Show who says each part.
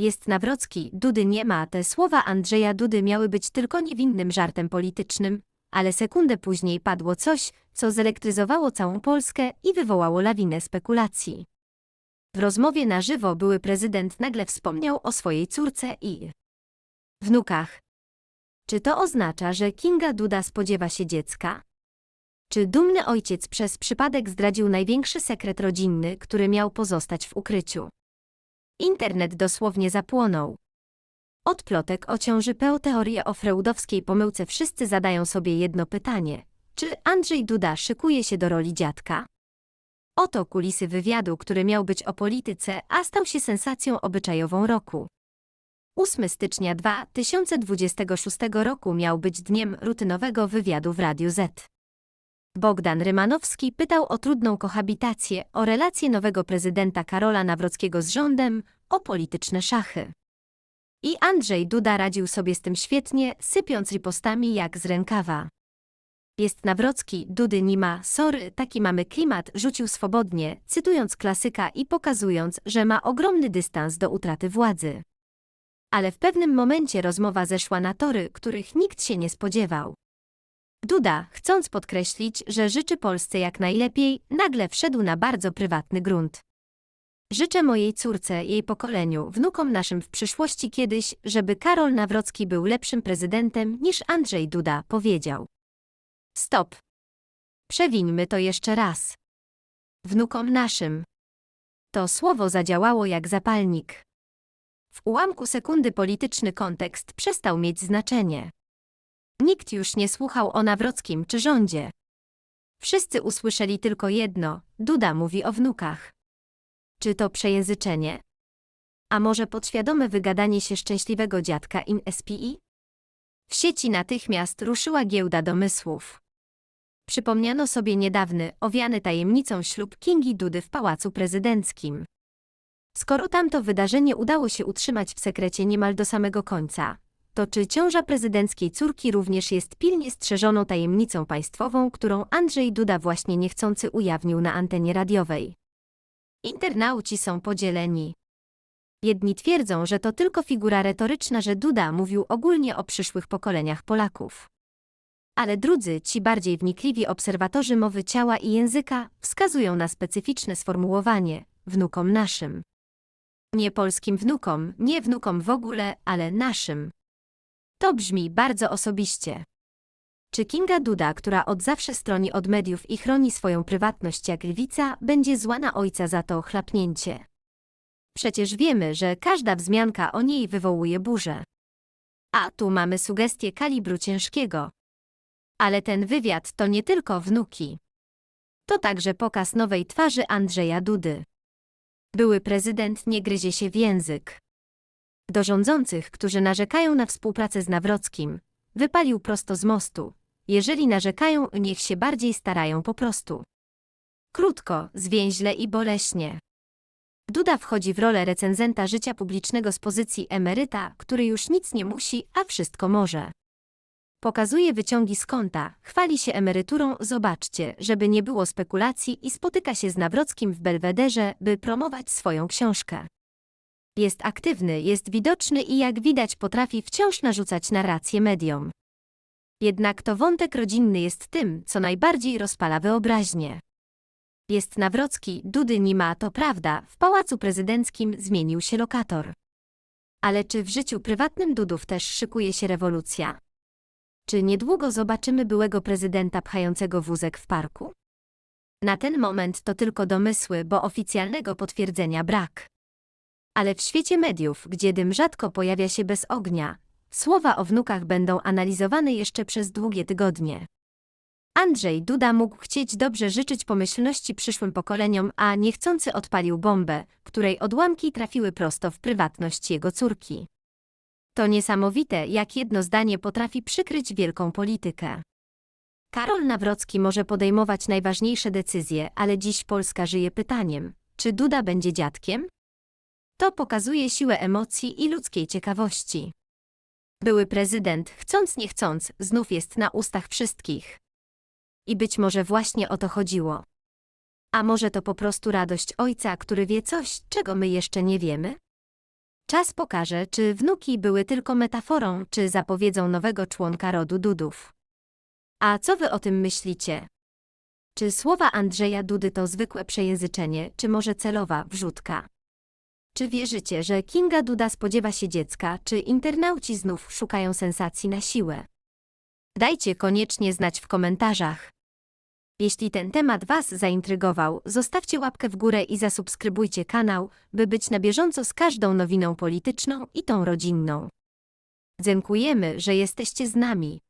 Speaker 1: Jest Nawrocki, Dudy nie ma. Te słowa Andrzeja Dudy miały być tylko niewinnym żartem politycznym, ale sekundę później padło coś, co zelektryzowało całą Polskę i wywołało lawinę spekulacji. W rozmowie na żywo były prezydent nagle wspomniał o swojej córce i wnukach. Czy to oznacza, że Kinga Duda spodziewa się dziecka? Czy dumny ojciec przez przypadek zdradził największy sekret rodzinny, który miał pozostać w ukryciu? Internet dosłownie zapłonął. Od plotek o ciąży PO teorię o freudowskiej pomyłce wszyscy zadają sobie jedno pytanie. Czy Andrzej Duda szykuje się do roli dziadka? Oto kulisy wywiadu, który miał być o polityce, a stał się sensacją obyczajową roku. 8 stycznia 2026 roku miał być dniem rutynowego wywiadu w Radiu Z. Bogdan Rymanowski pytał o trudną kohabitację, o relacje nowego prezydenta Karola Nawrockiego z rządem, o polityczne szachy. I Andrzej Duda radził sobie z tym świetnie, sypiąc ripostami jak z rękawa. Jest Nawrocki, Dudy nie ma, sorry, taki mamy klimat, rzucił swobodnie, cytując klasyka i pokazując, że ma ogromny dystans do utraty władzy. Ale w pewnym momencie rozmowa zeszła na tory, których nikt się nie spodziewał. Duda, chcąc podkreślić, że życzy Polsce jak najlepiej, nagle wszedł na bardzo prywatny grunt. Życzę mojej córce, jej pokoleniu, wnukom naszym w przyszłości kiedyś, żeby Karol Nawrocki był lepszym prezydentem niż Andrzej Duda, powiedział. Stop. Przewińmy to jeszcze raz. Wnukom naszym. To słowo zadziałało jak zapalnik. W ułamku sekundy polityczny kontekst przestał mieć znaczenie. Nikt już nie słuchał o Nawrockim czy rządzie. Wszyscy usłyszeli tylko jedno, Duda mówi o wnukach. Czy to przejęzyczenie? A może podświadome wygadanie się szczęśliwego dziadka in SPI? W sieci natychmiast ruszyła giełda domysłów. Przypomniano sobie niedawny, owiany tajemnicą ślub Kingi Dudy w Pałacu Prezydenckim. Skoro tamto wydarzenie udało się utrzymać w sekrecie niemal do samego końca, to czy ciąża prezydenckiej córki również jest pilnie strzeżoną tajemnicą państwową, którą Andrzej Duda właśnie niechcący ujawnił na antenie radiowej? Internauci są podzieleni. Jedni twierdzą, że to tylko figura retoryczna, że Duda mówił ogólnie o przyszłych pokoleniach Polaków. Ale drudzy, ci bardziej wnikliwi obserwatorzy mowy ciała i języka, wskazują na specyficzne sformułowanie wnukom naszym. Nie polskim wnukom, nie wnukom w ogóle, ale naszym. To brzmi bardzo osobiście. Czy Kinga Duda, która od zawsze stroni od mediów i chroni swoją prywatność jak lwica, będzie zła na ojca za to chlapnięcie? Przecież wiemy, że każda wzmianka o niej wywołuje burzę. A tu mamy sugestię kalibru ciężkiego. Ale ten wywiad to nie tylko wnuki. To także pokaz nowej twarzy Andrzeja Dudy. Były prezydent nie gryzie się w język. Do rządzących, którzy narzekają na współpracę z Nawrockim, wypalił prosto z mostu. Jeżeli narzekają, niech się bardziej starają po prostu. Krótko, zwięźle i boleśnie. Duda wchodzi w rolę recenzenta życia publicznego z pozycji emeryta, który już nic nie musi, a wszystko może. Pokazuje wyciągi z konta, chwali się emeryturą, zobaczcie, żeby nie było spekulacji i spotyka się z Nawrockim w Belwederze, by promować swoją książkę. Jest aktywny, jest widoczny i jak widać potrafi wciąż narzucać narrację mediom. Jednak to wątek rodzinny jest tym, co najbardziej rozpala wyobraźnię. Jest Nawrocki, Dudy nie ma, to prawda, w Pałacu Prezydenckim zmienił się lokator. Ale czy w życiu prywatnym Dudów też szykuje się rewolucja? Czy niedługo zobaczymy byłego prezydenta pchającego wózek w parku? Na ten moment to tylko domysły, bo oficjalnego potwierdzenia brak. Ale w świecie mediów, gdzie dym rzadko pojawia się bez ognia, słowa o wnukach będą analizowane jeszcze przez długie tygodnie. Andrzej Duda mógł chcieć dobrze życzyć pomyślności przyszłym pokoleniom, a niechcący odpalił bombę, której odłamki trafiły prosto w prywatność jego córki. To niesamowite, jak jedno zdanie potrafi przykryć wielką politykę. Karol Nawrocki może podejmować najważniejsze decyzje, ale dziś Polska żyje pytaniem, czy Duda będzie dziadkiem? To pokazuje siłę emocji i ludzkiej ciekawości. Były prezydent, chcąc nie chcąc, znów jest na ustach wszystkich. I być może właśnie o to chodziło. A może to po prostu radość ojca, który wie coś, czego my jeszcze nie wiemy? Czas pokaże, czy wnuki były tylko metaforą, czy zapowiedzą nowego członka rodu Dudów. A co wy o tym myślicie? Czy słowa Andrzeja Dudy to zwykłe przejęzyczenie, czy może celowa wrzutka? Czy wierzycie, że Kinga Duda spodziewa się dziecka, czy internauci znów szukają sensacji na siłę? Dajcie koniecznie znać w komentarzach. Jeśli ten temat Was zaintrygował, zostawcie łapkę w górę i zasubskrybujcie kanał, by być na bieżąco z każdą nowiną polityczną i tą rodzinną. Dziękujemy, że jesteście z nami.